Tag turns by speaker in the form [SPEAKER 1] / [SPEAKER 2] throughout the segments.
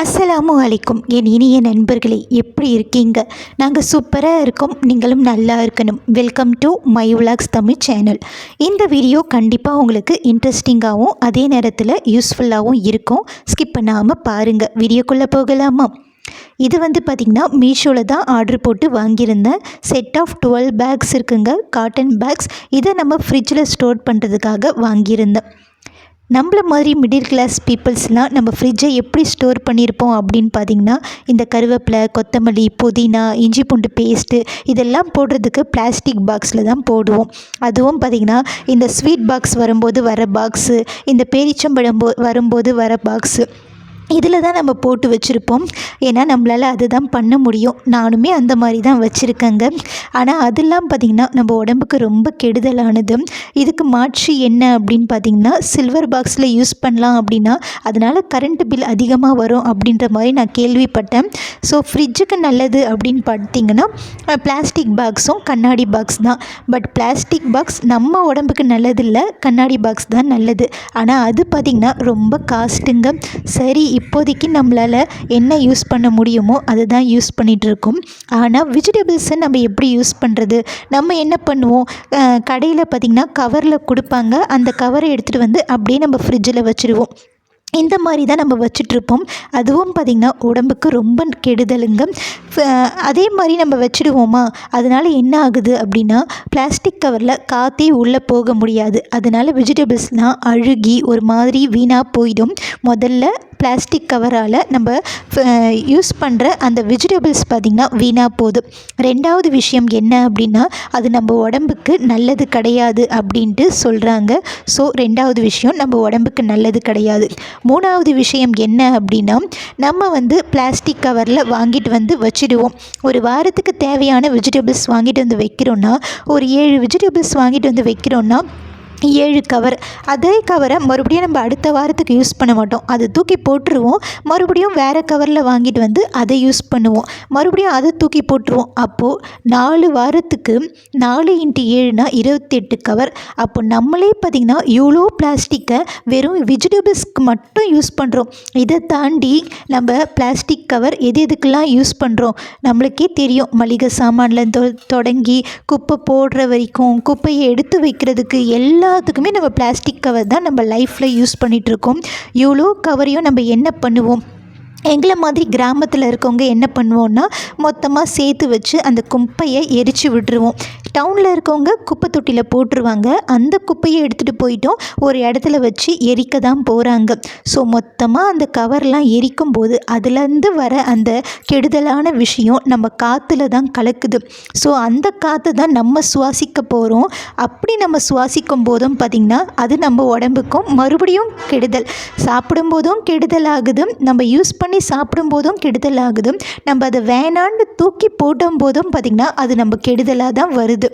[SPEAKER 1] அஸ்ஸலாமு அலைக்கும். என் இனிய நண்பர்களே எப்படி இருக்கீங்க? நாங்கள் சூப்பராக இருக்கோம். நீங்களும் நல்லா இருக்கணும். Welcome to my vlogs Tamil channel இந்த வீடியோ கண்டிப்பாக உங்களுக்கு இன்ட்ரெஸ்டிங்காகவும் அதே நேரத்தில் யூஸ்ஃபுல்லாகவும் இருக்கும். ஸ்கிப் பண்ணாமல் பாருங்கள் வீடியோக்குள்ளே போகலாமா? இது வந்து பார்த்திங்கன்னா மீஷோவில் தான் ஆர்டர் போட்டு வாங்கியிருந்தேன். செட் ஆஃப் டுவெல் பேக்ஸ் இருக்குங்க. காட்டன் பேக்ஸ் இதை நம்ம ஃப்ரிட்ஜில் ஸ்டோர் பண்ணுறதுக்காக வாங்கியிருந்தேன். நம்மள மாதிரி மிடில் கிளாஸ் பீப்புள்ஸ்லாம் நம்ம ஃப்ரிட்ஜை எப்படி ஸ்டோர் பண்ணியிருப்போம் அப்படின்னு பார்த்தீங்கன்னா இந்த கருவேப்பிலை கொத்தமல்லி புதினா இஞ்சி பூண்டு பேஸ்ட்டு இதெல்லாம் போடுறதுக்கு பிளாஸ்டிக் பாக்ஸில் தான் போடுவோம். அதுவும் பார்த்திங்கன்னா இந்த ஸ்வீட் பாக்ஸ் வரும்போது வர பாக்ஸு இந்த பேரிச்சம்பழம் போ வரும்போது வர பாக்ஸு இதில் தான் நம்ம போட்டு வச்சுருப்போம். ஏன்னா நம்மளால் அதுதான் பண்ண முடியும். நானுமே அந்த மாதிரி தான் வச்சுருக்கேங்க. ஆனால் அதெல்லாம் பார்த்திங்கன்னா நம்ம உடம்புக்கு ரொம்ப கெடுதலானது. இதுக்கு மாற்றி என்ன அப்படின்னு பார்த்திங்கன்னா சில்வர் பாக்ஸில் யூஸ் பண்ணலாம் அப்படின்னா அதனால் கரண்ட் பில் அதிகமாக வரும் அப்படின்ற மாதிரி நான் கேள்விப்பட்டேன். ஸோ ஃப்ரிட்ஜுக்கு நல்லது அப்படின்னு பார்த்திங்கன்னா பிளாஸ்டிக் பாக்ஸும் கண்ணாடி பாக்ஸ் தான். பட் பிளாஸ்டிக் பாக்ஸ் நம்ம உடம்புக்கு நல்லதில்லை கண்ணாடி பாக்ஸ் தான் நல்லது. ஆனால் அது பார்த்திங்கன்னா ரொம்ப காஸ்ட்டுங்க சரி இப்போதைக்கு நம்மளால் என்ன யூஸ் பண்ண முடியுமோ அதை தான் யூஸ் பண்ணிகிட்ருக்கோம் ஆனால் வெஜிடபிள்ஸை நம்ம எப்படி யூஸ் பண்ணுறது நம்ம என்ன பண்ணுவோம்? கடையில் பார்த்திங்கன்னா கவரில் கொடுப்பாங்க. அந்த கவரை எடுத்துகிட்டு வந்து அப்படியே நம்ம ஃப்ரிட்ஜில் வச்சுருவோம். இந்த மாதிரி தான் நம்ம வச்சிட்ருப்போம் அதுவும் பார்த்திங்கன்னா உடம்புக்கு ரொம்ப கெடுதலுங்க. அதே மாதிரி நம்ம வச்சுடுவோமா? அதனால் என்ன ஆகுது அப்படின்னா பிளாஸ்டிக் கவரில் காற்றே உள்ளே போக முடியாது. அதனால் வெஜிடபிள்ஸ்லாம் அழுகி ஒரு மாதிரி வீணாக போயிடும். முதல்ல பிளாஸ்டிக் கவரால் நம்ம யூஸ் பண்ணுற அந்த வெஜிடபிள்ஸ் பார்த்திங்கன்னா வீணாக போகுது. ரெண்டாவது விஷயம் என்ன அப்படின்னா அது நம்ம உடம்புக்கு நல்லது கிடையாது அப்படின்ட்டு சொல்கிறாங்க ஸோ ரெண்டாவது விஷயம் நம்ம உடம்புக்கு நல்லது கிடையாது. மூணாவது விஷயம் என்ன அப்படின்னா நம்ம வந்து பிளாஸ்டிக் கவரில் வாங்கிட்டு வந்து வச்சுடுவோம். ஒரு வாரத்துக்கு தேவையான வெஜிடபிள்ஸ் வாங்கிட்டு வந்து வைக்கிறோன்னா ஒரு ஏழு வெஜிடபிள்ஸ் வாங்கிட்டு வந்து வைக்கிறோன்னா ஏழு கவர் அதே கவரை மறுபடியும் நம்ம அடுத்த வாரத்துக்கு யூஸ் பண்ண மாட்டோம். அதை தூக்கி போட்டுருவோம். மறுபடியும் வேறு கவரில் வாங்கிட்டு வந்து அதை யூஸ் பண்ணுவோம். மறுபடியும் அதை தூக்கி போட்டுருவோம். அப்போது நாலு வாரத்துக்கு நாலு இன்ட்டு ஏழுனா இருபத்தெட்டு கவர் அப்போ நம்மளே பார்த்திங்கன்னா இவ்வளோ பிளாஸ்டிக்கை வெறும் வெஜிடபிள்ஸ்க்கு மட்டும் யூஸ் பண்ணுறோம் இதை தாண்டி நம்ம பிளாஸ்டிக் கவர் எது எதுக்கெல்லாம் யூஸ் பண்ணுறோம் நம்மளுக்கே தெரியும். மளிகை சாமானில் தொ தொடங்கி குப்பை போடுற வரைக்கும் குப்பையை எடுத்து வைக்கிறதுக்கு எல்லா எல்லாத்துக்குமே நம்ம பிளாஸ்டிக் கவர் தான் நம்ம லைஃப்பில் யூஸ் பண்ணிகிட்ருக்கோம் இவ்வளோ கவரையும் நம்ம என்ன பண்ணுவோம்? எங்களை மாதிரி கிராமத்தில் இருக்கவங்க என்ன பண்ணுவோன்னா மொத்தமாக சேர்த்து வச்சு அந்த குப்பையை எரித்து விட்டுருவோம். டவுனில் இருக்கவங்க குப்பை தொட்டியில் போட்டுருவாங்க. அந்த குப்பையை எடுத்துகிட்டு போயிட்டோம் ஒரு இடத்துல வச்சு எரிக்க தான் போகிறாங்க ஸோ மொத்தமாக அந்த கவர்லாம் எரிக்கும் போது அதுலேருந்து வர அந்த கெடுதலான விஷயம் நம்ம காற்றுல தான் கலக்குது. ஸோ அந்த காற்று தான் நம்ம சுவாசிக்க போகிறோம் அப்படி நம்ம சுவாசிக்கும் போதும் பார்த்திங்கன்னா அது நம்ம உடம்புக்கும் மறுபடியும் கெடுதல். சாப்பிடும்போதும் கெடுதல் ஆகுது நம்ம யூஸ் பண்ண சாப்பிடும்போதும் கெடுதல் ஆகுது நம்ம அதை வேணான்னு தூக்கி போடும் போதும் பார்த்திங்கன்னா அது நம்ம கெடுதலாக தான் வருது.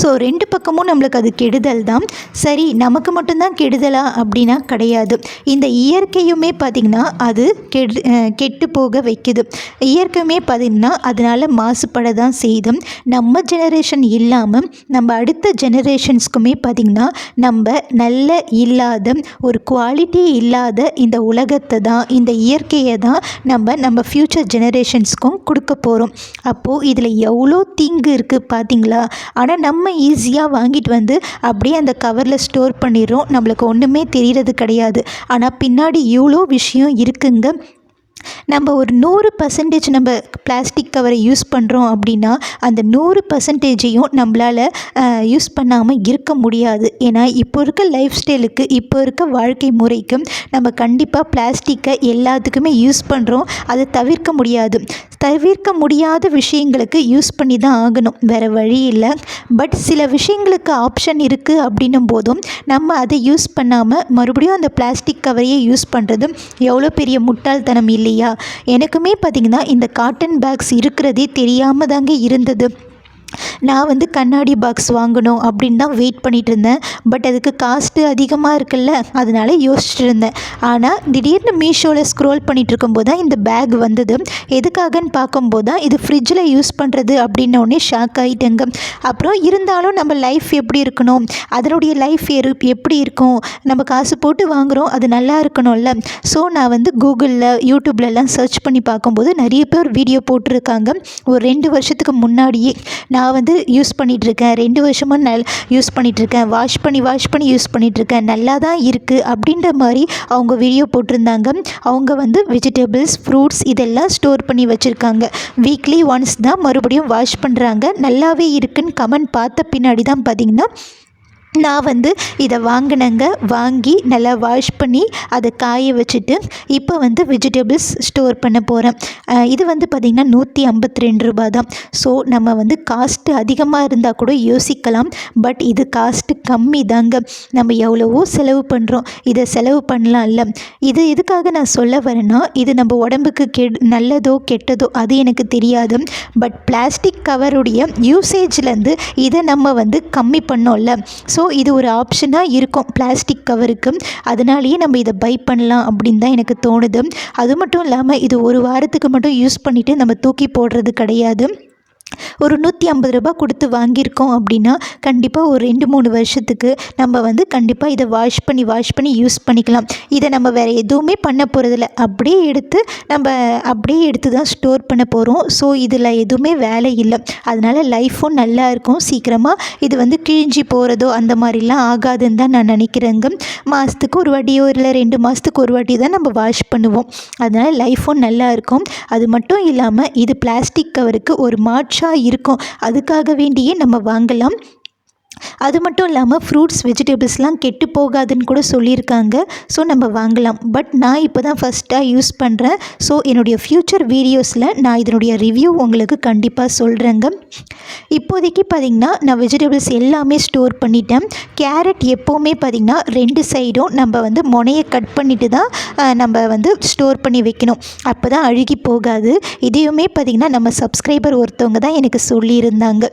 [SPEAKER 1] ஸோ ரெண்டு பக்கமும் நம்மளுக்கு அது கெடுதல் தான். சரி நமக்கு மட்டும்தான் கெடுதலா அப்படின்னா கிடையாது. இந்த இயற்கையுமே பார்த்திங்கன்னா அது கெடு கெட்டு போக வைக்குது. இயற்கையுமே பார்த்திங்கன்னா அதனால் மாசுபட தான் செய்தும் நம்ம ஜெனரேஷன் இல்லாமல் நம்ம அடுத்த ஜெனரேஷன்ஸ்க்குமே பார்த்திங்கன்னா நம்ம நல்ல இல்லாத ஒரு குவாலிட்டி இல்லாத இந்த உலகத்தை தான் இந்த இயற்கையை தான் நம்ம நம்ம ஃப்யூச்சர் ஜெனரேஷன்ஸ்க்கும் கொடுக்க போகிறோம் அப்போது இதில் எவ்வளோ தீங்கு இருக்குது பார்த்திங்களா ஆனால் நம்ம ஈஸியாக வாங்கிட்டு வந்து அப்படியே அந்த கவரில் ஸ்டோர் பண்ணிடுறோம். நம்மளுக்கு ஒன்றுமே தெரிகிறது கிடையாது. ஆனால் பின்னாடி இவ்வளோ விஷயம் இருக்குங்க. நம்ம ஒரு நூறு பர்சன்டேஜ் நம்ம பிளாஸ்டிக் கவரை யூஸ் பண்ணுறோம் அப்படின்னா அந்த நூறு பர்சன்டேஜையும் நம்மளால் யூஸ் பண்ணாமல் இருக்க முடியாது. ஏன்னா இப்போ இருக்க லைஃப் ஸ்டைலுக்கு இப்போ இருக்க வாழ்க்கை முறைக்கு நம்ம கண்டிப்பாக பிளாஸ்டிக்கை எல்லாத்துக்குமே யூஸ் பண்ணுறோம் அதை தவிர்க்க முடியாது. தவிர்க்க முடியாத விஷயங்களுக்கு யூஸ் பண்ணி தான் ஆகணும். வேறு வழி இல்லை. பட் சில விஷயங்களுக்கு ஆப்ஷன் இருக்குது அப்படின்னும் போதும் நம்ம அதை யூஸ் பண்ணாமல் மறுபடியும் அந்த பிளாஸ்டிக் கவரையே யூஸ் பண்ணுறது எவ்வளோ பெரிய முட்டாள்தனம் இல்லை இல்லையா? எனக்குமே பார்த்திங்கன்னா இந்த காட்டன் பேக்ஸ் இருக்கிறதே தெரியாமல் தாங்க இருந்தது. நான் வந்து கண்ணாடி பாக்ஸ் வாங்கணும் அப்படின்னு தான் வெயிட் பண்ணிகிட்டு இருந்தேன். பட் அதுக்கு காஸ்ட்டு அதிகமாக இருக்குல்ல அதனால யோசிச்சுட்டு இருந்தேன். ஆனால் திடீர்னு மீஷோவில் ஸ்க்ரோல் பண்ணிகிட்டு இருக்கும்போது தான் இந்த பேக் வந்தது. எதுக்காகன்னு பார்க்கும்போது தான் இது ஃப்ரிட்ஜில் யூஸ் பண்ணுறது அப்படின்னோடனே ஷாக் ஆகிட்டேங்க அப்புறம் இருந்தாலும் நம்ம லைஃப் எப்படி இருக்கணும்? அதனுடைய லைஃப் எரு எப்படி இருக்கும்? நம்ம காசு போட்டு வாங்குகிறோம் அது நல்லா இருக்கணும்ல. ஸோ நான் வந்து கூகுளில் யூடியூப்லலாம் சர்ச் பண்ணி பார்க்கும்போது நிறைய பேர் வீடியோ போட்டிருக்காங்க. ஒரு ரெண்டு வருஷத்துக்கு முன்னாடியே. நான் நான் வந்து யூஸ் பண்ணிகிட்ருக்கேன் ரெண்டு வருஷமாக நல் யூஸ் பண்ணிகிட்ருக்கேன் வாஷ் பண்ணி வாஷ் பண்ணி யூஸ் பண்ணிகிட்ருக்கேன் நல்லா தான் இருக்குது அப்படின்ற மாதிரி அவங்க வீடியோ போட்டிருந்தாங்க. அவங்க வந்து வெஜிடபிள்ஸ் ஃப்ரூட்ஸ் இதெல்லாம் ஸ்டோர் பண்ணி வச்சுருக்காங்க. வீக்லி ஒன்ஸ் தான் மறுபடியும் வாஷ் பண்ணுறாங்க நல்லாவே இருக்குன்னு கமெண்ட் பார்த்த பின்னாடி தான் பார்த்திங்கன்னா நான் வந்து இதை வாங்கினேங்க. வாங்கி நல்லா வாஷ் பண்ணி அதை காய வச்சுட்டு இப்போ வந்து வெஜிடபிள்ஸ் ஸ்டோர் பண்ண போகிறேன் இது வந்து பார்த்திங்கன்னா நூற்றி ஐம்பத்தி ரெண்டு ரூபா தான் ஸோ நம்ம வந்து காஸ்ட்டு அதிகமாக இருந்தால் கூட யோசிக்கலாம். பட் இது காஸ்ட்டு கம்மி தாங்க நம்ம எவ்வளவோ செலவு பண்ணுறோம் இதை செலவு பண்ணலாம்ல. இது எதுக்காக நான் சொல்ல வரேன்னா இது நம்ம உடம்புக்கு கெட் நல்லதோ கெட்டதோ அது எனக்கு தெரியாது. பட் பிளாஸ்டிக் கவருடைய யூசேஜ்லேருந்து இதை நம்ம வந்து கம்மி பண்ணோம்ல. ஸோ ஸோ இது ஒரு ஆப்ஷனாக இருக்கும். பிளாஸ்டிக் கவருக்கு அதனாலேயே நம்ம இதை பை பண்ணலாம் அப்படின்னு தான் எனக்கு தோணுது. அது மட்டும் இல்லாமல் இது ஒரு வாரத்துக்கு மட்டும் யூஸ் பண்ணிவிட்டு நம்ம தூக்கி போடுறது கிடையாது. ஒரு நூற்றி ஐம்பது ரூபா கொடுத்து வாங்கியிருக்கோம் அப்படின்னா கண்டிப்பாக ஒரு ரெண்டு மூணு வருஷத்துக்கு நம்ம வந்து கண்டிப்பாக இதை வாஷ் பண்ணி வாஷ் பண்ணி யூஸ் பண்ணிக்கலாம். இதை நம்ம வேறு எதுவுமே பண்ண போகிறதில்ல அப்படியே எடுத்து நம்ம அப்படியே எடுத்து தான் ஸ்டோர் பண்ண போகிறோம் ஸோ இதில் எதுவுமே வேலை இல்லை. அதனால் லைஃப்பும் நல்லா இருக்கும். சீக்கிரமாக இது வந்து கிழிஞ்சி போகிறதோ அந்த மாதிரிலாம் ஆகாதுன்னு தான் நான் நினைக்கிறேங்க. மாதத்துக்கு ஒரு வாட்டியோ இல்லை ரெண்டு மாதத்துக்கு ஒரு வாட்டி தான் நம்ம வாஷ் பண்ணுவோம். அதனால் லைஃப்பும் நல்லா இருக்கும். அது மட்டும் இல்லாமல் இது பிளாஸ்டிக் கவருக்கு ஒரு ஃப்ரெஷ்ஷாக இருக்கும். அதுக்காக வேண்டியே நம்ம வாங்கலாம். அது மட்டும் இல்லாமல் ஃப்ரூட்ஸ் வெஜிடபிள்ஸ்லாம் கெட்டு போகாதுன்னு கூட சொல்லியிருக்காங்க. ஸோ நம்ம வாங்கலாம். பட் நான் இப்போ தான் ஃபஸ்ட்டாக யூஸ் பண்ணுறேன் ஸோ என்னுடைய ஃப்யூச்சர் வீடியோஸில் நான் இதனுடைய ரிவ்யூ உங்களுக்கு கண்டிப்பாக சொல்கிறேங்க இப்போதைக்கு பார்த்திங்கன்னா நான் வெஜிடபிள்ஸ் எல்லாமே ஸ்டோர் பண்ணிட்டேன். கேரட் எப்போவுமே பார்த்திங்கன்னா ரெண்டு சைடும் நம்ம வந்து முனையை கட் பண்ணிவிட்டு தான் நம்ம வந்து ஸ்டோர் பண்ணி வைக்கணும். அப்போ தான் அழுகி போகாது. இதையுமே பார்த்திங்கன்னா நம்ம சப்ஸ்கிரைபர் ஒருத்தவங்க தான் எனக்கு சொல்லியிருந்தாங்க.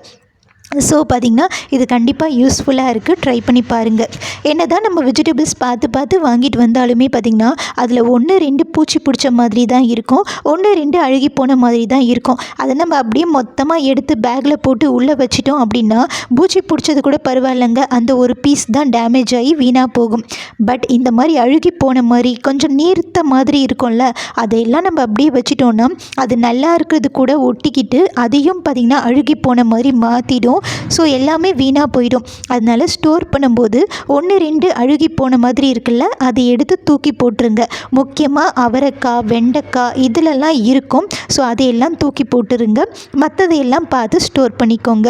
[SPEAKER 1] ஸோ பார்த்திங்கன்னா இது கண்டிப்பாக யூஸ்ஃபுல்லாக இருக்குது ட்ரை பண்ணி பாருங்கள் என்ன தான் நம்ம வெஜிடபிள்ஸ் பார்த்து பார்த்து வாங்கிட்டு வந்தாலுமே பார்த்திங்கன்னா அதில் ஒன்று ரெண்டு பூச்சி பிடிச்ச மாதிரி தான் இருக்கும். ஒன்று ரெண்டு அழுகி போன மாதிரி தான் இருக்கும். அதை நம்ம அப்படியே மொத்தமாக எடுத்து பேக்கில் போட்டு உள்ளே வச்சிட்டோம் அப்படின்னா பூச்சி பிடிச்சது கூட பரவாயில்லைங்க. அந்த ஒரு பீஸ் தான் டேமேஜ் ஆகி வீணாக போகும். பட் இந்த மாதிரி அழுகி போன மாதிரி கொஞ்சம் நீர்த்த மாதிரி இருக்கும்ல அதையெல்லாம் நம்ம அப்படியே வச்சிட்டோன்னா அது நல்லா இருக்கிறது கூட ஒட்டிக்கிட்டு அதையும் பார்த்திங்கன்னா அழுகி போன மாதிரி மாற்றிடும் ஸோ எல்லாமே வீணாக போயிடும். அதனால் ஸ்டோர் பண்ணும்போது ஒன்று ரெண்டு அழுகி போன மாதிரி இருக்குல்ல அதை எடுத்து தூக்கி போட்டுருங்க. முக்கியமாக அவரைக்காய் வெண்டைக்காய் இதிலெல்லாம் இருக்கும். ஸோ அதையெல்லாம் தூக்கி போட்டுருங்க. மற்றதையெல்லாம் பார்த்து ஸ்டோர் பண்ணிக்கோங்க.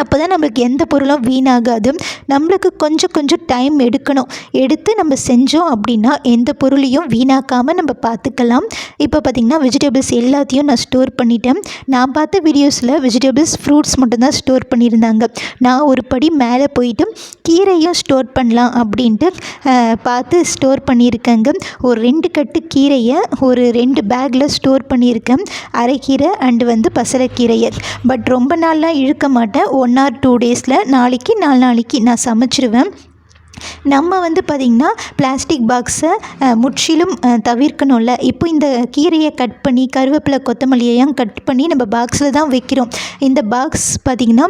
[SPEAKER 1] அப்போ தான் நம்மளுக்கு எந்த பொருளும் வீணாகாது. நம்மளுக்கு கொஞ்சம் கொஞ்சம் டைம் எடுக்கணும். எடுத்து நம்ம செஞ்சோம் அப்படின்னா எந்த பொருளையும் வீணாக்காமல் நம்ம பார்த்துக்கலாம். இப்போ பார்த்திங்கன்னா வெஜிடபிள்ஸ் எல்லாத்தையும் நான் ஸ்டோர் பண்ணிட்டேன். நான் பார்த்த வீடியோஸில் வெஜிடபிள்ஸ் ஃப்ரூட்ஸ் மட்டும்தான் ஸ்டோர் பண்ணியிருந்தாங்க. நான் ஒரு படி மேலே போயிட்டு கீரையும் ஸ்டோர் பண்ணலாம் அப்படின்ட்டு பார்த்து ஸ்டோர் பண்ணியிருக்கேங்க. ஒரு ரெண்டு கட்டு கீரையை ஒரு ரெண்டு பேக்கில் ஸ்டோர் பண்ணியிருக்கேன். அரைக்கீரை அண்டு வந்து பசலைக்கீரையை. பட் ரொம்ப நாள்லாம் இழுக்க மாட்டேன். ஒன் ஆர் டூ டேஸில் நாளைக்கு நாலு நாளைக்கு நான் சமைச்சிருவேன். நம்ம வந்து பார்த்திங்கன்னா பிளாஸ்டிக் பாக்ஸை முற்றிலும் தவிர்க்கணும்ல. இப்போ இந்த கீரையை கட் பண்ணி கருவேப்பிலை கொத்தமல்லியையும் கட் பண்ணி நம்ம பாக்ஸில் தான் வைக்கிறோம். இந்த பாக்ஸ் பார்த்திங்கன்னா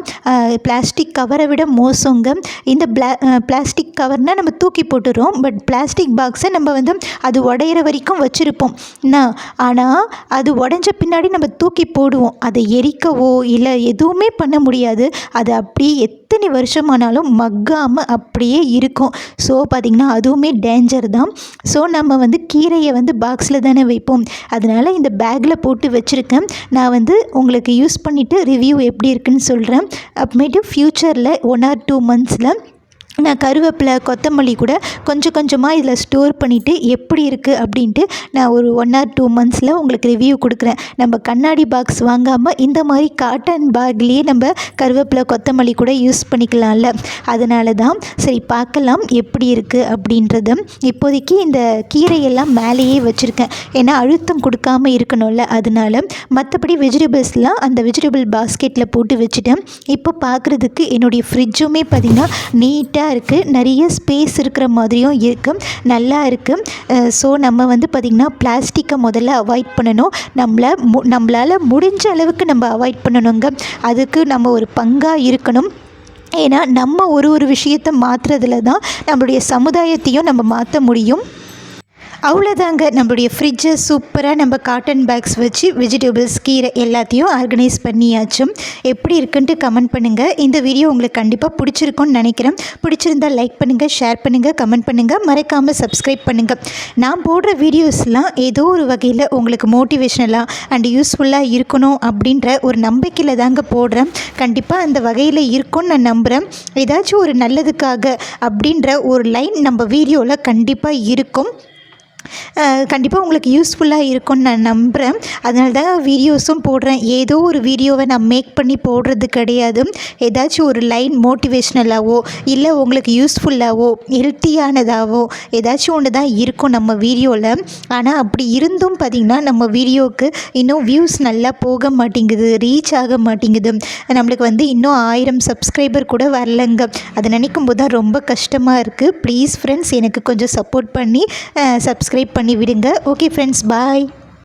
[SPEAKER 1] பிளாஸ்டிக் கவரை விட மோசங்க. இந்த பிளா பிளாஸ்டிக் கவர்னால் நம்ம தூக்கி போட்டுறோம். பட் பிளாஸ்டிக் பாக்ஸை நம்ம வந்து அது உடையிற வரைக்கும் வச்சுருப்போம். என்ன ஆனால் அது உடஞ்ச பின்னாடி நம்ம தூக்கி போடுவோம். அதை எரிக்கவோ இல்லை எதுவுமே பண்ண முடியாது. அது அப்படியே எத்தனை வருஷமானாலும் மக்காமல் அப்படியே இருக்கும். ஸோ பார்த்திங்கன்னா அதுவுமே டேஞ்சர் தான். ஸோ நம்ம வந்து கீரையை வந்து பாக்ஸில் தானே வைப்போம். அதனால் இந்த பேக்கில் போட்டு வச்சுருக்கேன். நான் வந்து உங்களுக்கு யூஸ் பண்ணிவிட்டு ரிவ்யூ எப்படி இருக்குன்னு சொல்கிறேன் அப்புறமேட்டு ஃப்யூச்சரில் ஒன் ஆர் டூ மந்த்ஸில் நான் கருவேப்பிலை கொத்தமல்லி கூட கொஞ்சம் கொஞ்சமாக இதில் ஸ்டோர் பண்ணிவிட்டு எப்படி இருக்குது அப்படின்ட்டு நான் ஒரு ஒன் ஆர் டூ மந்த்ஸில் உங்களுக்கு ரிவ்யூ கொடுக்குறேன். நம்ம கண்ணாடி பாக்ஸ் வாங்காமல் இந்த மாதிரி காட்டன் பேக்லேயே நம்ம கருவேப்பிலை கொத்தமல்லி கூட யூஸ் பண்ணிக்கலாம்ல. அதனால தான் சரி பார்க்கலாம் எப்படி இருக்குது அப்படின்றத இப்போதைக்கு இந்த கீரையெல்லாம் மேலேயே வச்சுருக்கேன். ஏன்னா அழுத்தம் கொடுக்காம இருக்கணும்ல. அதனால மற்றபடி வெஜிடபிள்ஸ்லாம் அந்த வெஜிடபிள் பாஸ்கெட்டில் போட்டு வச்சுட்டேன். இப்போ பார்க்குறதுக்கு என்னுடைய ஃப்ரிட்ஜுமே பார்த்திங்கன்னா நீட்டாக இருக்குது நிறைய ஸ்பேஸ் இருக்கிற மாதிரியும் இருக்குது நல்லா இருக்குது ஸோ நம்ம வந்து பார்த்திங்கன்னா பிளாஸ்டிக்கை முதல்ல அவாய்ட் பண்ணணும். நம்மளை மு நம்மளால் முடிஞ்ச அளவுக்கு நம்ம அவாய்ட் பண்ணணுங்க. அதுக்கு நம்ம ஒரு பங்காக இருக்கணும். ஏன்னா நம்ம ஒரு ஒரு விஷயத்தை மாற்றுறதுல தான் நம்மளுடைய சமுதாயத்தையும் நம்ம மாற்ற முடியும். அவ்வளோதாங்க நம்மளுடைய ஃப்ரிட்ஜை சூப்பராக நம்ம காட்டன் பேக்ஸ் வச்சு வெஜிடபிள்ஸ் கீரை எல்லாத்தையும் ஆர்கனைஸ் பண்ணியாச்சும் எப்படி இருக்குன்ட்டு கமெண்ட் பண்ணுங்கள் இந்த வீடியோ உங்களுக்கு கண்டிப்பாக பிடிச்சிருக்கும்னு நினைக்கிறேன். பிடிச்சிருந்தால் லைக் பண்ணுங்கள் ஷேர் பண்ணுங்கள் கமெண்ட் பண்ணுங்கள் மறக்காமல் சப்ஸ்கிரைப் பண்ணுங்கள் நான் போடுற வீடியோஸ்லாம் ஏதோ ஒரு வகையில் உங்களுக்கு மோட்டிவேஷனலாக அண்ட் யூஸ்ஃபுல்லாக இருக்கணும் அப்படின்ற ஒரு நம்பிக்கையில் தாங்க போடுறேன். கண்டிப்பாக அந்த வகையில் இருக்கும்னு நான் நம்புகிறேன் ஏதாச்சும் ஒரு நல்லதுக்காக அப்படின்ற ஒரு லைன் நம்ம வீடியோவில் கண்டிப்பாக இருக்கும். கண்டிப்பாக உங்களுக்கு யூஸ்ஃபுல்லாக இருக்கும்னு நான் நம்புகிறேன் அதனால தான் வீடியோஸும் போடுறேன். ஏதோ ஒரு வீடியோவை நான் மேக் பண்ணி போடுறது கிடையாது. ஏதாச்சும் ஒரு லைன் மோட்டிவேஷ்னலாகவோ இல்லை உங்களுக்கு யூஸ்ஃபுல்லாகவோ ஹெல்த்தியானதாகவோ ஏதாச்சும் ஒன்று தான் இருக்கும் நம்ம வீடியோவில் ஆனால் அப்படி இருந்தும் பார்த்திங்கன்னா நம்ம வீடியோவுக்கு இன்னும் வியூஸ் நல்லா போக மாட்டேங்குது ரீச் ஆக மாட்டேங்குது. நம்மளுக்கு வந்து இன்னும் ஆயிரம் சப்ஸ்கிரைபர் கூட வரலங்க. அதை நினைக்கும் போது தான் ரொம்ப கஷ்டமாக இருக்குது ப்ளீஸ் ஃப்ரெண்ட்ஸ் எனக்கு கொஞ்சம் சப்போர்ட் பண்ணி சப்ஸ்கிரைப் பண்ணி விடுங்க. Okay friends bye